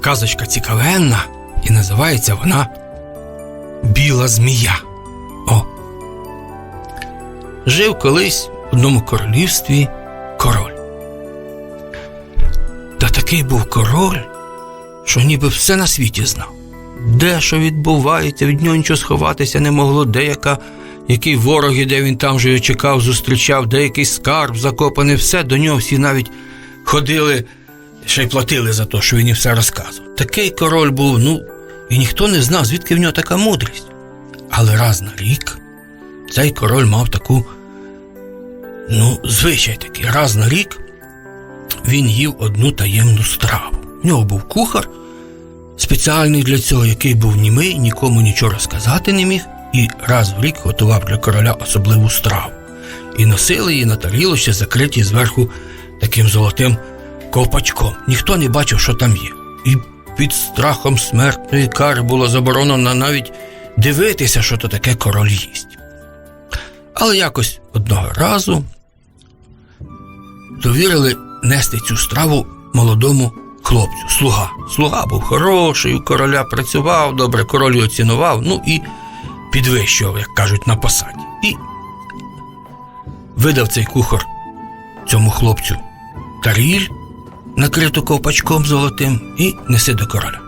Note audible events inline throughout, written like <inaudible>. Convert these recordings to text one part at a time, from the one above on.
казочка цікавенна, і називається вона Біла змія. О. Жив колись в одному королівстві король. Та такий був король, що ніби все на світі знав. Де що відбувається, від нього нічого сховатися не могло, де яка, який ворог іде, він там же чекав, зустрічав, де якийсь скарб закопаний, все до нього всі навіть ходили, ще й платили за те, що він їм все розказував. Такий король був, ну, і ніхто не знав, звідки в нього така мудрість. Але раз на рік цей король мав таку, ну, звичай такий, раз на рік він їв одну таємну страву. В нього був кухар, спеціальний для цього, який був німий, нікому нічого розказати не міг, і раз в рік готував для короля особливу страву. І носили її на тарілочці, закриті зверху таким золотим ковпачком. Ніхто не бачив, що там є. І під страхом смертної кари було заборонено навіть дивитися, що то таке король їсть. Але якось одного разу довірили нести цю страву молодому хлопцю, слуга. Слуга був хороший, у короля працював, добре, король його цінував, ну і підвищував, як кажуть, на посаді. І видав цей кухар цьому хлопцю таріль, накриту ковпачком золотим, і неси до короля.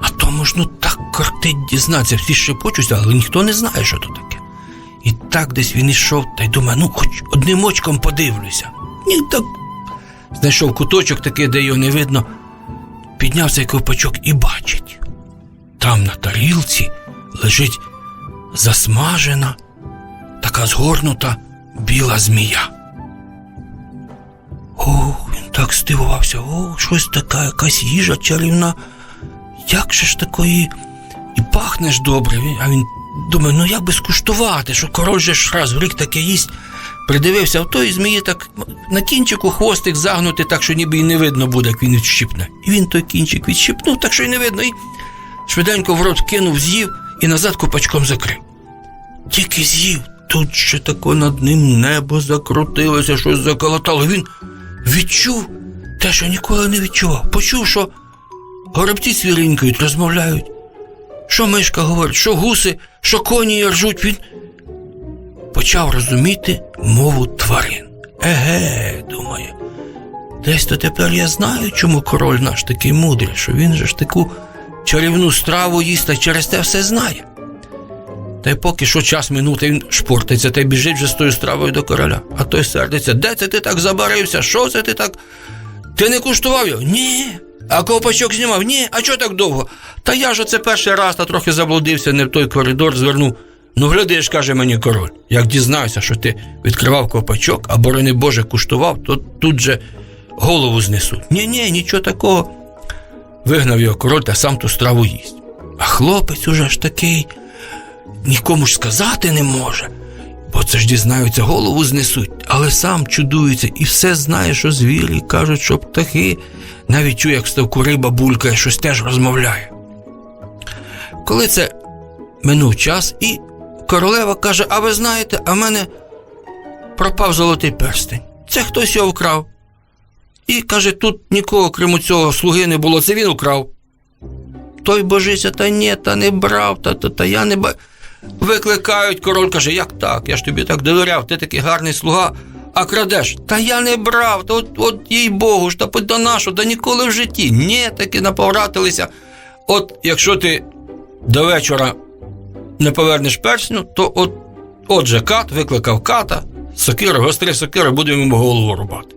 А тому ж ну так кортить дізнатися, всі шепочуться, але ніхто не знає, що то таке. І так десь він ішов та й думає, ну хоч одним очком подивлюся. Ні, так знайшов куточок такий, де його не видно, підняв цей ковпачок і бачить. Там на тарілці лежить засмажена, така згорнута біла змія. Він так здивувався, о, щось така, якась їжа чарівна. Як же ж такої і пахне ж добре. А він думає, ну як би скуштувати, що король же ж раз в рік таке їсть. Придивився, а той змії так на кінчику хвостик загнути, так що ніби і не видно буде, як він відщипне. І він той кінчик відщипнув, так що й не видно, і швиденько в рот кинув, з'їв і назад купачком закрив. Тільки з'їв, тут ще тако над ним небо закрутилося, щось заколотало. Він відчув те, що ніколи не відчував. Почув, що горобці свірінькають, розмовляють. Що мишка говорить, що гуси, що коні ржуть, він почав розуміти мову тварин. Еге, думає. Десь то тепер я знаю, чому король наш такий мудрий, що він же ж таку чарівну страву їсть та через те все знає. Та й поки що час минув, та він шпортиться та й біжить вже з тою стравою до короля. А той сердиться, де це ти так забарився? Що це ти так? Ти не куштував його? Ні. А ковпачок знімав? Ні. А чого так довго? Та я ж оце перший раз та трохи заблудився, не в той коридор звернув. Ну, глядиш, каже мені король, як дізнаюся, що ти відкривав ковпачок, а борони Боже куштував, то тут же голову знесуть. Ні, ні, нічого такого. Вигнав його король та сам ту страву їсть. А хлопець уже ж такий, нікому ж сказати не може. Бо це ж дізнаються, голову знесуть, але сам чудується і все знає, що звірі кажуть, що птахи, навіть чує, як ставку риба булькає, щось теж розмовляє. Коли це минув час, і королева каже: А ви знаєте, а в мене пропав золотий перстень. Це хтось його вкрав. І каже, тут нікого, крім цього слуги не було, це він украв. Той божися, та ні, та не брав, та, та, та я не ба. Викликають, король каже, як так? Я ж тобі так довіряв, ти такий гарний слуга, а крадеш. Та я не брав, та от, от їй Богу ж, та до нашого, та ніколи в житті. Ні, таки наповратилися. От якщо ти до вечора не повернеш персню, то от, отже кат викликав ката, сокира, гострий сокира, будемо йому голову рубати.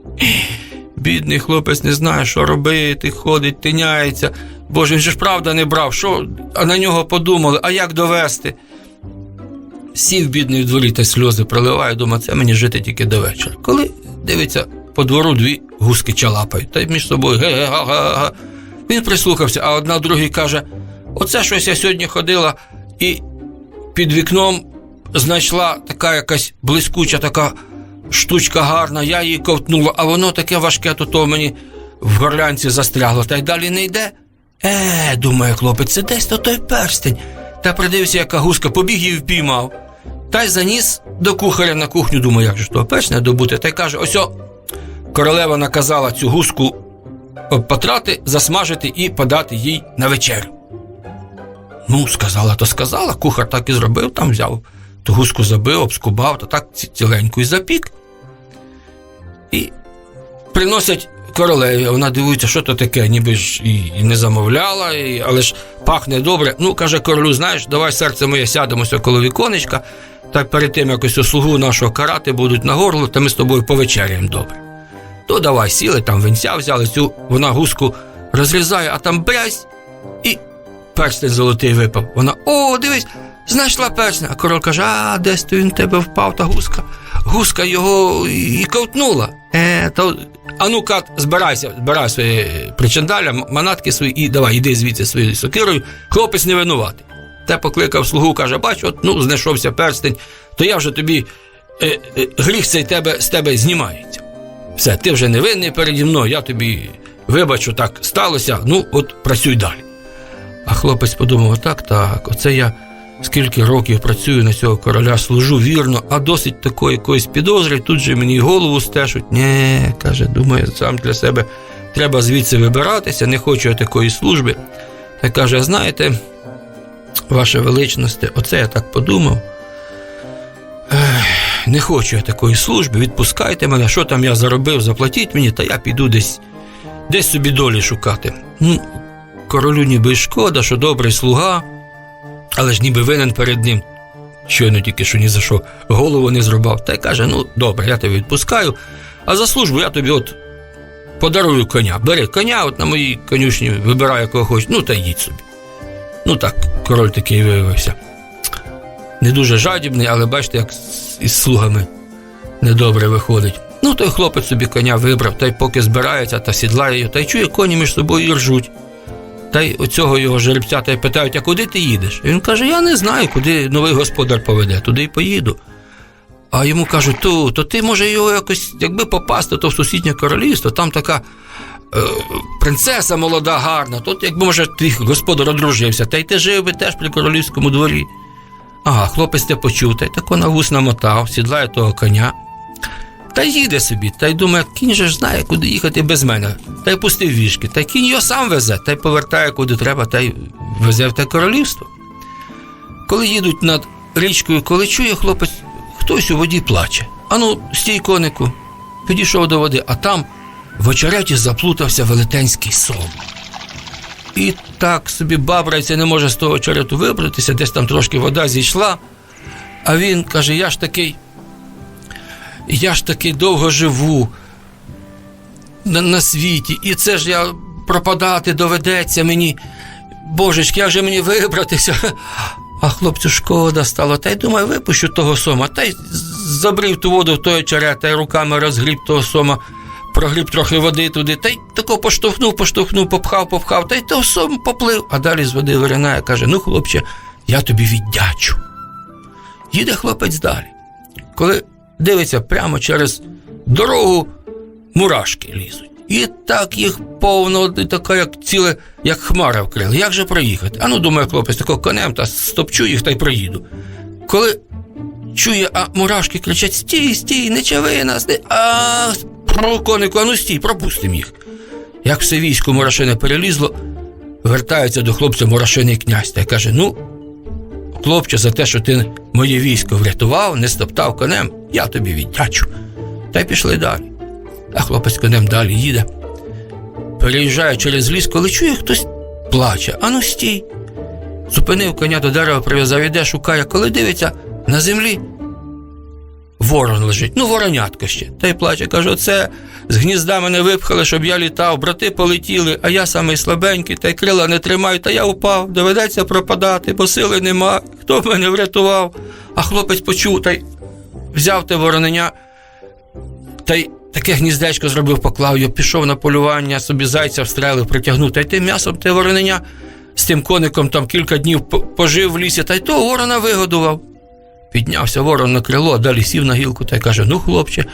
Бідний хлопець не знає, що робити, ходить, тиняється. Боже, він же ж правда не брав. Що? А на нього подумали, а як довести? Сів бідний в дворі та сльози проливає, думає, це мені жити тільки до вечора. Коли дивиться, по двору дві гуски чалапають, та й між собою ге-ге-га-га. Він прислухався, а одна другій каже: Оце щось я сьогодні ходила і під вікном знайшла така якась блискуча така штучка гарна, я її ковтнула, а воно таке важке, то то мені в горлянці застрягло, та й далі не йде. Е, думає хлопець, це десь то той перстень. Та придивився, яка гуска, побіг і впіймав. Та й заніс до кухаря на кухню, думаю, як же того перстня добути. Та й каже: ось о, королева наказала цю гуску потрати, засмажити і подати їй на вечерю. Ну, сказала, то сказала. Кухар так і зробив, там взяв ту гуску забив, обскубав, то так ці- ціленьку і запік. І приносять королеві. Вона дивується, що то таке, ніби ж і, і не замовляла, і, але ж пахне добре. Ну, каже королю, знаєш, давай серце моє сядемося коло віконечка, та перед тим якось услугу нашого карати будуть на горло, та ми з тобою повечеряємо добре. То давай сіли, там винця взяли, цю вона гуску розрізає, а там брязь і перстень золотий випав. Вона, о, дивись, знайшла перстень. А король каже, а десь то він тебе впав та гуска. Гуска його і ковтнула. Е, то, а ну кат, збирайся, збирай свої причандаля, манатки свої і давай, іди звідси своєю сокирою. Хлопець не винуватий. Те покликав слугу, каже, бач, от ну знайшовся перстень, то я вже тобі е, е, гріх цей тебе, з тебе знімається. Все, ти вже не винний переді мною, я тобі вибачу, так сталося, ну от працюй далі. А хлопець подумав: отак, так, оце я скільки років працюю на цього короля, служу вірно, а досить такої якоїсь підозри, тут же мені голову стешуть. Нє, каже, думаю, сам для себе треба звідси вибиратися, не хочу я такої служби. Та каже, знаєте, ваше величносте, оце я так подумав. Не хочу я такої служби, відпускайте мене, що там я заробив, заплатіть мені, та я піду десь, десь собі долі шукати. Ну, королю ніби й шкода, що добрий слуга, але ж ніби винен перед ним. Щойно тільки що ні за що голову не зрубав. Та й каже: ну добре, я тебе відпускаю, а за службу я тобі от подарую коня. Бери коня, от на моїй конюшні вибирай, якого хочеш, ну та їдь собі. Ну так, король такий виявився. Не дуже жадібний, але бачите, як із слугами недобре виходить. Ну, той хлопець собі коня вибрав, та й поки збирається та сідлає його, та й чує, коні між собою ржуть. Та й оцього його жеребця та й питають, а куди ти їдеш? І він каже: Я не знаю, куди новий господар поведе, туди й поїду. А йому кажуть, то, то ти може його якось, якби попасти, то в сусіднє королівство, там така принцеса молода, гарна, то якби може твій господар одружився, та й ти жив би теж при королівському дворі. Ага, хлопець те почув, та й тако на вус намотав, сідлає того коня. Та їде собі, та й думає, кінь же ж знає, куди їхати без мене. Та й пустив вішки, та й кінь його сам везе, та й повертає куди треба, та й везе в те королівство. Коли їдуть над річкою, коли чує хлопець, хтось у воді плаче. Ану, стій, конику, підійшов до води, а там в очереті заплутався велетенський сом. І так собі бабрається, не може з того очерету вибратися, десь там трошки вода зійшла. А він каже: я ж такий, я ж таки довго живу на, на світі, і це ж я пропадати доведеться мені. Божечки, як же мені вибратися? <laughs> А хлопцю шкода стало, та й думаю, випущу того сома, та й забрів ту воду в той очерет, та й руками розгріб того сома, прогріб трохи води туди, та й тако поштовхнув, поштовхнув, попхав, попхав, та й того сом поплив, а далі з води виринає, каже: ну, хлопче, я тобі віддячу. Їде хлопець далі. Коли дивиться прямо через дорогу, мурашки лізуть. І так їх повно, така, як ціле, як хмара вкрили. Як же проїхати? А ну, думає хлопець, тако конем та стопчу їх та й проїду. Коли чує, а мурашки кричать: стій, стій, не чави нас, не. А про конику, а ну стій, пропустим їх. Як все військо мурашине перелізло, вертається до хлопця мурашиний князь та каже: Ну, хлопче, за те, що ти моє військо врятував, не стоптав конем, я тобі віддячу. Та й пішли далі. А хлопець конем далі їде. Переїжджає через ліс, коли чує, хтось плаче. Ану стій. Зупинив коня до дерева, прив'язав, іде, шукає, коли дивиться на землі. Ворон лежить, ну воронятко ще. Та й плаче, каже: оце з гнізда мене випхали, щоб я літав, брати полетіли, а я самий слабенький, та й крила не тримаю, та я упав, доведеться пропадати, бо сили нема. Хто б мене врятував? А хлопець почув та й взяв те вороненя, та й таке гніздечко зробив, поклав його, пішов на полювання, собі зайця встрелив, притягнув, та й тим м'ясом те вороненя з тим коником там кілька днів пожив в лісі, та й того ворона вигодував. Піднявся ворон на крило, далі сів на гілку та й каже: Ну, хлопче,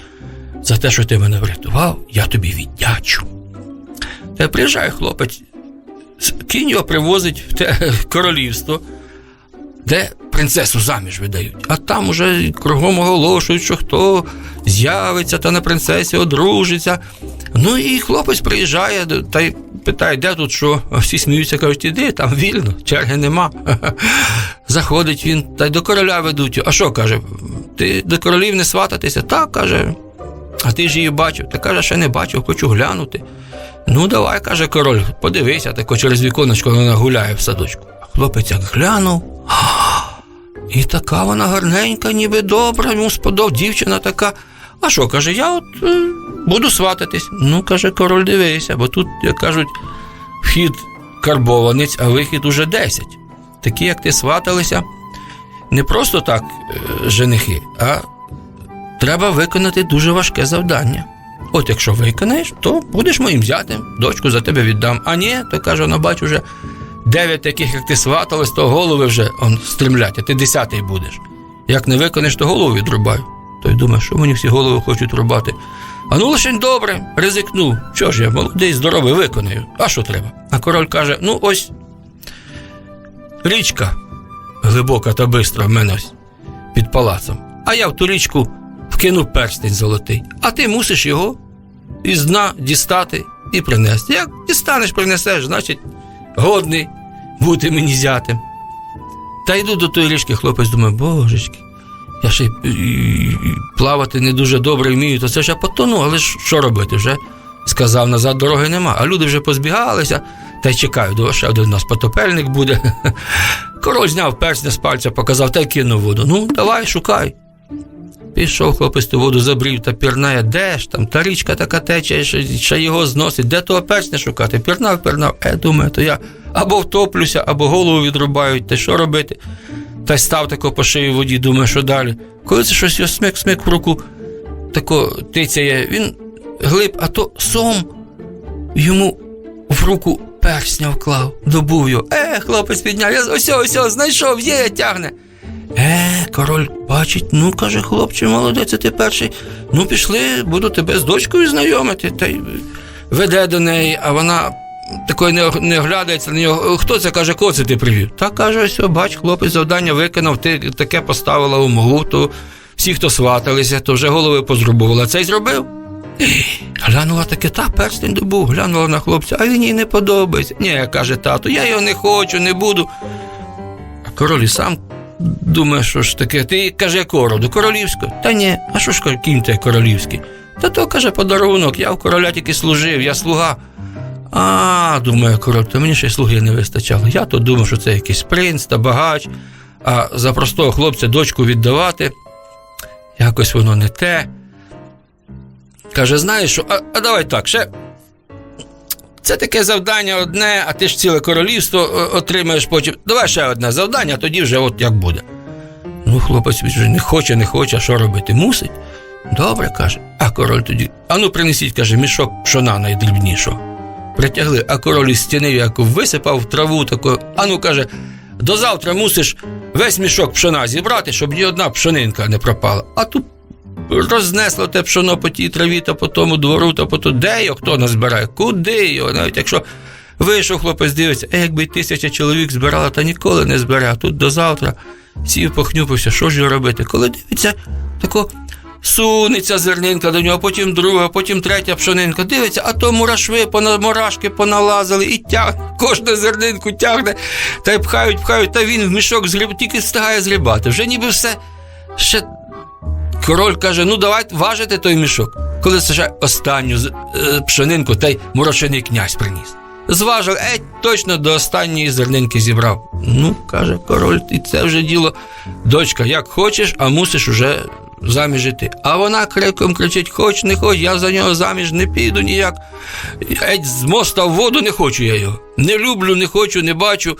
за те, що ти мене врятував, я тобі віддячу. Та приїжджає хлопець, кінь його привозить в те королівство, де принцесу заміж видають. А там уже кругом оголошують, що хто з'явиться та на принцесі одружиться. Ну і хлопець приїжджає та й питає, де тут що? Всі сміються, кажуть, іди, там вільно, черги нема. <laughs> Заходить він, та й до короля ведуть. А що каже? Ти до королів не свататися? Так, каже. А ти ж її бачив? Та каже, ще не бачив, хочу глянути. Ну, давай, каже король, подивися, тако через віконечко вона гуляє в садочку. Хлопець як глянув. <gasps> І така вона гарненька, ніби добра, йому сподобав дівчина така. А що, каже, я от е, буду свататись. Ну, каже, король, дивися, бо тут, як кажуть, вхід карбованець, а вихід уже 10. Такі, як ти сваталися, не просто так е, женихи, а треба виконати дуже важке завдання. От якщо виконаєш, то будеш моїм зятем, дочку за тебе віддам. А ні, то каже, вона бач уже дев'ять таких, як ти сваталась, то голови вже он, стремлять, а ти десятий будеш. Як не виконаєш, то голову відрубаю. Той думає, що мені всі голови хочуть рубати. А ну лише добре, ризикну. Що ж я, молодий, здоровий, виконаю. А що треба? А король каже: ну ось річка глибока та бистра в мене під палацом. А я в ту річку вкинув перстень золотий, а ти мусиш його із дна дістати і принести. Як дістанеш, принесеш, значить, годний бути мені зятем. Та йду до тої річки, хлопець думає, божечки, я ще плавати не дуже добре вмію, то це ж я потону, але ж що робити вже? Сказав, назад дороги нема, а люди вже позбігалися, та й чекають, ще один у нас потопельник буде. <laughs> Король зняв персня з пальця, показав та й кинув воду. Ну, давай, шукай. Пішов хлопець ту воду забрів та пірнає, де ж там, та річка така тече, ще його зносить, де того персня шукати? Пірнав, пірнав. Е, думаю, то я або втоплюся, або голову відрубають, та що робити? Та й став тако по шиї в воді, думаю, що далі. Коли це щось його смик-смик в руку тако тицяє, він глиб, а то сом йому в руку персня вклав, добув його. Е, хлопець підняв, я ось, ось, знайшов, є, тягне. Е, король бачить, ну каже, хлопче, молодець, ти перший. Ну, пішли, буду тебе з дочкою знайомити. Та й веде до неї, а вона такої не, не оглядається на нього. Хто це каже, кого це ти привів? Та каже, ось, бач, хлопець завдання виконав, ти таке поставила умову, то всі, хто сваталися, то вже голови позрубувала. Цей зробив. Глянула таке, та перстень добув, глянула на хлопця, а він їй не подобається. Ні, каже тато, я його не хочу, не буду. А король і сам думає, що ж таке, ти каже, якого роду? Королівського? Та ні, а що ж кінь те королівський? Та то каже подарунок, я в короля тільки служив, я слуга. А, думає король, то мені ще й слуги не вистачало. Я то думав, що це якийсь принц та багач, а за простого хлопця дочку віддавати якось воно не те. Каже, знаєш що, а, а давай так, ще. Це таке завдання одне, а ти ж ціле королівство е, отримаєш потім. Давай ще одне завдання, а тоді вже от як буде. Ну, хлопець вже не хоче, не хоче, а що робити? Мусить. Добре, каже. А король тоді. Ану, принесіть, каже, мішок пшона найдрібнішого. Притягли, а король із стіни як висипав траву таку. Ану, каже, до завтра мусиш весь мішок пшона зібрати, щоб ні одна пшонинка не пропала. А тут рознесло те пшоно по тій траві, та по тому двору, та по тому. Де його хто назбирає? Куди його? Навіть якщо вийшов хлопець, дивиться, е, якби тисяча чоловік збирала, та ніколи не збере. А тут до завтра сів, похнюпився, що ж його робити? Коли дивиться, тако сунеться зернинка до нього, потім друга, потім третя пшонинка. Дивиться, а то мурашви, мурашки поналазили і тягне, кожну зернинку тягне, та й пхають, пхають, та він в мішок згріб, тільки встигає згрібати. Вже ніби все ще Король каже: ну давайте важите той мішок. Коли ще останню е, пшенинку, та й мурошиний князь приніс. Зважив, еть, точно до останньої зернинки зібрав. Ну, каже король, і це вже діло. Дочка, як хочеш, а мусиш уже заміж іти. А вона криком кричить: хоч, не хоч, я за нього заміж не піду ніяк. Еть з моста в воду не хочу я його. Не люблю, не хочу, не бачу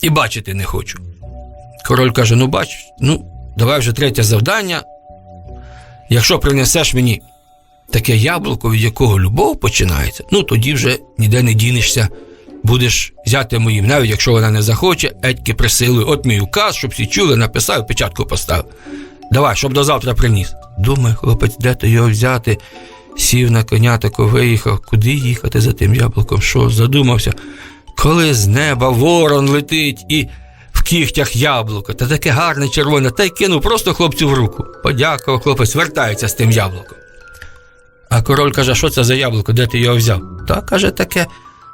і бачити не хочу. Король каже: ну бач, ну, давай вже третє завдання. Якщо принесеш мені таке яблуко, від якого любов починається, ну тоді вже ніде не дінешся. Будеш взяти моїм, навіть якщо вона не захоче, етьки присилуй. От мій указ, щоб всі чули, написав, печатку поставив. Давай, щоб до завтра приніс. Думаю, хлопець, де то його взяти? Сів на коня, тако виїхав. Куди їхати за тим яблуком? Що задумався? Коли з неба ворон летить і в кігтях яблуко, та таке гарне червоне, та й кинув просто хлопцю в руку. Подякував, хлопець вертається з тим яблуком. А король каже, що це за яблуко, де ти його взяв? Та каже таке.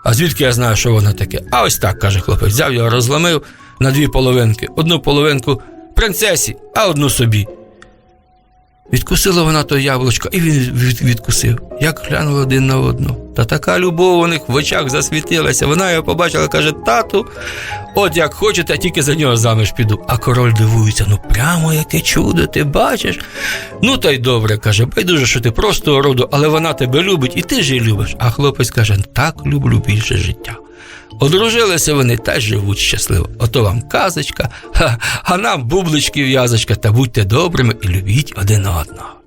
А звідки я знаю, що воно таке? А ось так, каже хлопець, взяв його, розломив на дві половинки. Одну половинку принцесі, а одну собі. Відкусила вона то яблучко, і він від- відкусив. Як глянули один на одну. Та така любов у них в очах засвітилася. Вона його побачила, каже: тату, от як хочете, тільки за нього заміж піду. А король дивується: ну прямо яке чудо, ти бачиш. Ну та й добре, каже, байдуже, що ти просто роду, але вона тебе любить, і ти ж її любиш. А хлопець каже: так люблю більше життя. Одружилися вони та живуть щасливо. Ото вам казочка, а нам бублички в'язочка, та будьте добрими і любіть один одного.